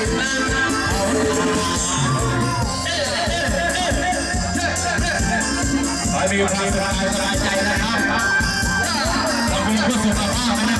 มีความสบายใจนะครับขอบคุณผู้สุขภาพนะบ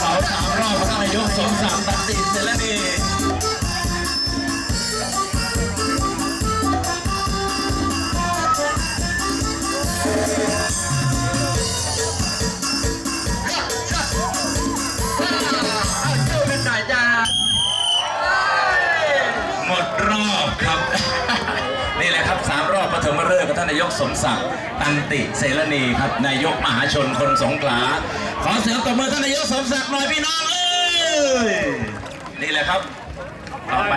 เผาสามรอบก็ยกสองสามตัดสินเสร็จแล้วนี่ ท่านนายกสมศักดิ์ตันติเสรณีครับนายกมหาชนคนสงขลาขอเสียงตบมือท่านนายกสมศักดิ์หน่อยพี่น้องเอ้ยนี่แหละครับต่อไป